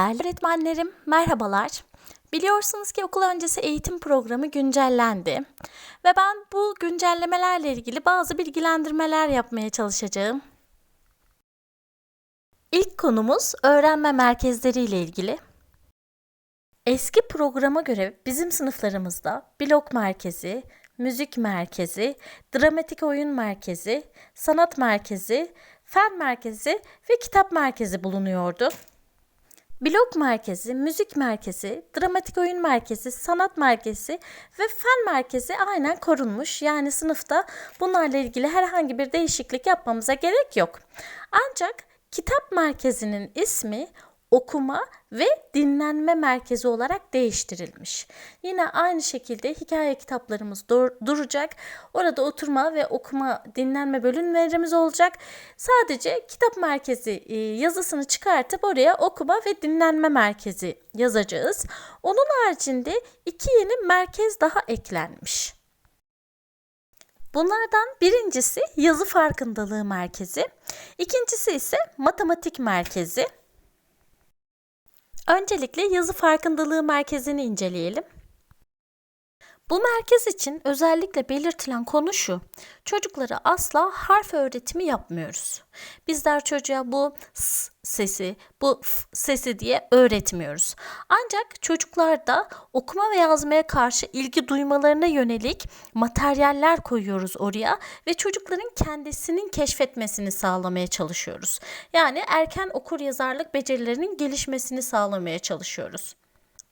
Değerli öğretmenlerim, merhabalar. Biliyorsunuz ki okul öncesi eğitim programı güncellendi ve ben bu güncellemelerle ilgili bazı bilgilendirmeler yapmaya çalışacağım. İlk konumuz öğrenme merkezleri ile ilgili. Eski programa göre bizim sınıflarımızda blok merkezi, müzik merkezi, dramatik oyun merkezi, sanat merkezi, fen merkezi ve kitap merkezi bulunuyordu. Blok merkezi, müzik merkezi, dramatik oyun merkezi, sanat merkezi ve fen merkezi aynen korunmuş. Yani sınıfta bunlarla ilgili herhangi bir değişiklik yapmamıza gerek yok. Ancak kitap merkezinin ismi okuma ve dinlenme merkezi olarak değiştirilmiş. Yine aynı şekilde hikaye kitaplarımız dur- duracak. Orada oturma ve okuma, dinlenme bölümlerimiz olacak. Sadece kitap merkezi e, yazısını çıkartıp oraya okuma ve dinlenme merkezi yazacağız. Onun haricinde iki yeni merkez daha eklenmiş. Bunlardan birincisi yazı farkındalığı merkezi, ikincisi ise matematik merkezi. Öncelikle yazı farkındalığı merkezini inceleyelim. Bu merkez için özellikle belirtilen konu şu. Çocuklara asla harf öğretimi yapmıyoruz. Bizler çocuğa bu s sesi, bu f sesi diye öğretmiyoruz. Ancak çocuklarda okuma ve yazmaya karşı ilgi duymalarına yönelik materyaller koyuyoruz oraya ve çocukların kendisinin keşfetmesini sağlamaya çalışıyoruz. Yani erken okur yazarlık becerilerinin gelişmesini sağlamaya çalışıyoruz.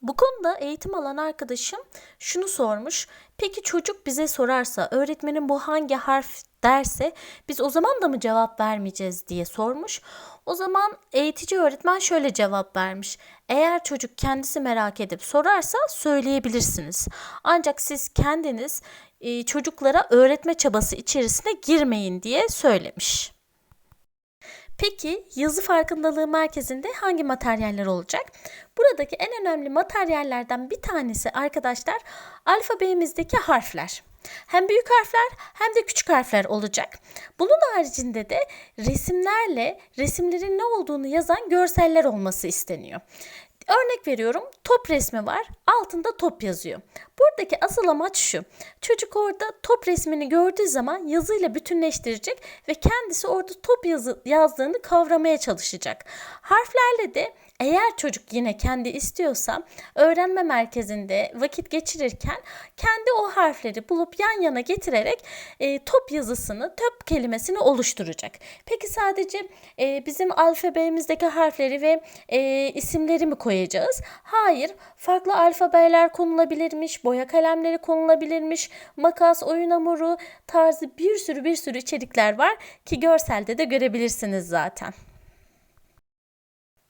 Bu konuda eğitim alan arkadaşım şunu sormuş. Peki çocuk bize sorarsa öğretmenin bu hangi harf derse biz o zaman da mı cevap vermeyeceğiz diye sormuş. O zaman eğitici öğretmen şöyle cevap vermiş. Eğer çocuk kendisi merak edip sorarsa söyleyebilirsiniz. Ancak siz kendiniz çocuklara öğretme çabası içerisine girmeyin diye söylemiş. Peki yazı farkındalığı merkezinde hangi materyaller olacak? Buradaki en önemli materyallerden bir tanesi arkadaşlar alfabemizdeki harfler. Hem büyük harfler hem de küçük harfler olacak. Bunun haricinde de resimlerle resimlerin ne olduğunu yazan görseller olması isteniyor. Örnek veriyorum top resmi var altında top yazıyor. Buradaki asıl amaç şu. Çocuk orada top resmini gördüğü zaman yazıyla bütünleştirecek ve kendisi orada top yazı, yazdığını kavramaya çalışacak. Harflerle de eğer çocuk yine kendi istiyorsa öğrenme merkezinde vakit geçirirken kendi o harfleri bulup yan yana getirerek e, top yazısını, top kelimesini oluşturacak. Peki sadece e, bizim alfabemizdeki harfleri ve e, isimleri mi koyacağız? Hayır, farklı alfabeler konulabilirmiş, boya kalemleri konulabilirmiş, makas, oyun hamuru tarzı bir sürü bir sürü içerikler var ki görselde de görebilirsiniz zaten.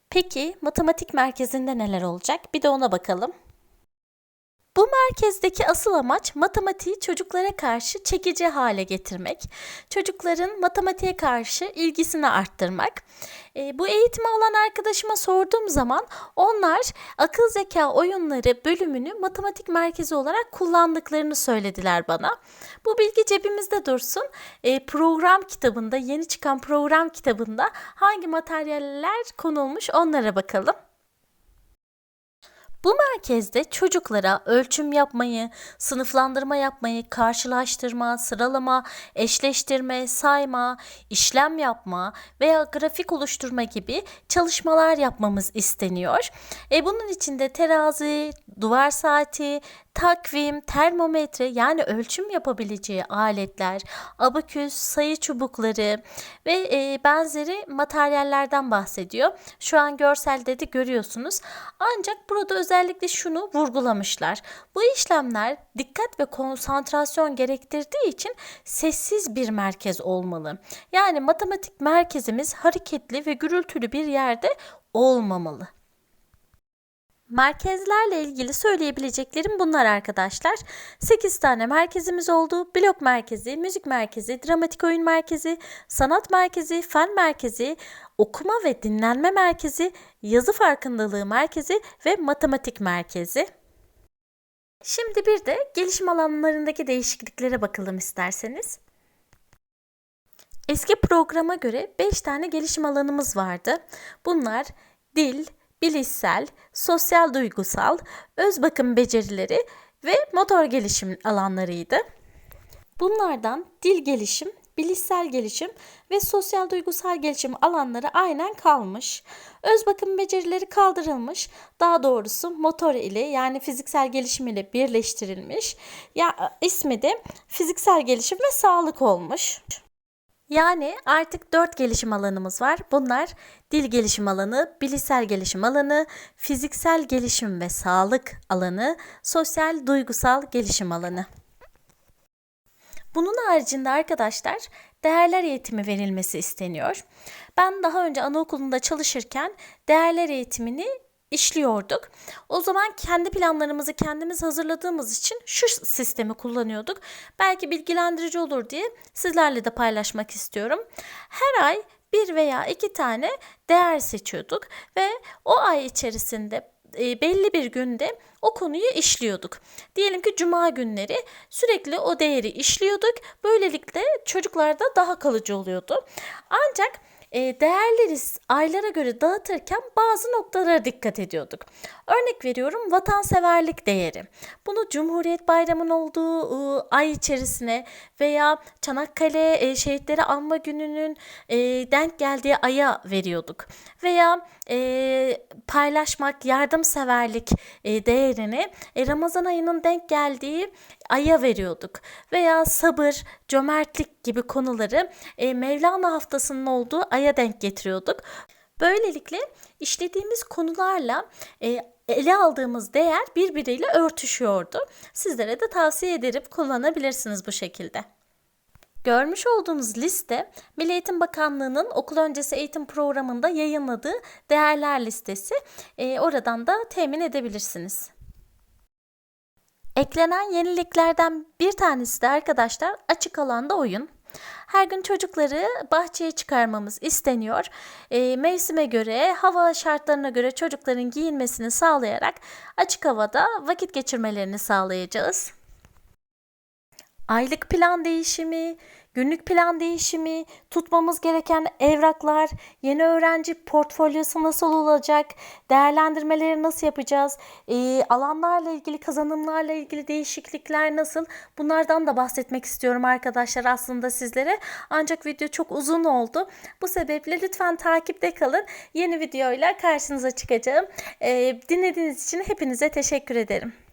Peki matematik merkezinde neler olacak? Bir de ona bakalım. Bu merkezdeki asıl amaç matematiği çocuklara karşı çekici hale getirmek. Çocukların matematiğe karşı ilgisini arttırmak. E, bu eğitimi alan arkadaşıma sorduğum zaman onlar akıl zeka oyunları bölümünü matematik merkezi olarak kullandıklarını söylediler bana. Bu bilgi cebimizde dursun. E, program kitabında, yeni çıkan program kitabında hangi materyaller konulmuş onlara bakalım. Bu merkezde çocuklara ölçüm yapmayı, sınıflandırma yapmayı, karşılaştırma, sıralama, eşleştirme, sayma, işlem yapma veya grafik oluşturma gibi çalışmalar yapmamız isteniyor. E bunun içinde terazi, duvar saati, takvim, termometre yani ölçüm yapabileceği aletler, abaküs, sayı çubukları ve e, benzeri materyallerden bahsediyor. Şu an görselde de görüyorsunuz. Ancak burada özellikle şunu vurgulamışlar. Bu işlemler dikkat ve konsantrasyon gerektirdiği için sessiz bir merkez olmalı. Yani matematik merkezimiz hareketli ve gürültülü bir yerde olmamalı. Merkezlerle ilgili söyleyebileceklerim bunlar arkadaşlar. 8 tane merkezimiz oldu. Blok merkezi, müzik merkezi, dramatik oyun merkezi, sanat merkezi, fen merkezi, okuma ve dinlenme merkezi, yazı farkındalığı merkezi ve matematik merkezi. Şimdi bir de gelişim alanlarındaki değişikliklere bakalım isterseniz. Eski programa göre 5 tane gelişim alanımız vardı. Bunlar dil, bilişsel, sosyal duygusal, öz bakım becerileri ve motor gelişim alanlarıydı. Bunlardan dil gelişim, bilişsel gelişim ve sosyal duygusal gelişim alanları aynen kalmış. Öz bakım becerileri kaldırılmış. Daha doğrusu motor ile yani fiziksel gelişim ile birleştirilmiş. Ya ismi de fiziksel gelişim ve sağlık olmuş. Yani artık dört gelişim alanımız var. Bunlar dil gelişim alanı, bilişsel gelişim alanı, fiziksel gelişim ve sağlık alanı, sosyal duygusal gelişim alanı. Bunun haricinde arkadaşlar değerler eğitimi verilmesi isteniyor. Ben daha önce anaokulunda çalışırken değerler eğitimini işliyorduk. O zaman kendi planlarımızı kendimiz hazırladığımız için şu sistemi kullanıyorduk. Belki bilgilendirici olur diye sizlerle de paylaşmak istiyorum. Her ay bir veya iki tane değer seçiyorduk ve o ay içerisinde e, belli bir günde o konuyu işliyorduk. Diyelim ki cuma günleri sürekli o değeri işliyorduk. Böylelikle çocuklarda daha kalıcı oluyordu. Ancak e, değerleri aylara göre dağıtırken bazı noktalara dikkat ediyorduk. Örnek veriyorum vatanseverlik değeri. Bunu Cumhuriyet Bayramı'nın olduğu ıı, ay içerisine veya Çanakkale e, Şehitleri Anma Günü'nün e, denk geldiği aya veriyorduk. Veya e, paylaşmak, yardımseverlik e, değerini e, Ramazan ayının denk geldiği aya veriyorduk. Veya sabır, cömertlik gibi konuları e, Mevlana haftasının olduğu aya denk getiriyorduk. Böylelikle işlediğimiz konularla e, ele aldığımız değer birbiriyle örtüşüyordu. Sizlere de tavsiye ederim kullanabilirsiniz bu şekilde. Görmüş olduğunuz liste Milli Eğitim Bakanlığı'nın okul öncesi eğitim programında yayınladığı değerler listesi. E, oradan da temin edebilirsiniz. Eklenen yeniliklerden bir tanesi de arkadaşlar açık alanda oyun. Her gün çocukları bahçeye çıkarmamız isteniyor. E, mevsime göre, hava şartlarına göre çocukların giyinmesini sağlayarak açık havada vakit geçirmelerini sağlayacağız. Aylık plan değişimi, günlük plan değişimi, tutmamız gereken evraklar, yeni öğrenci portfolyosu nasıl olacak, değerlendirmeleri nasıl yapacağız, e, alanlarla ilgili, kazanımlarla ilgili değişiklikler nasıl bunlardan da bahsetmek istiyorum arkadaşlar aslında sizlere. Ancak video çok uzun oldu. Bu sebeple lütfen takipte kalın. Yeni videoyla karşınıza çıkacağım. E, dinlediğiniz için hepinize teşekkür ederim.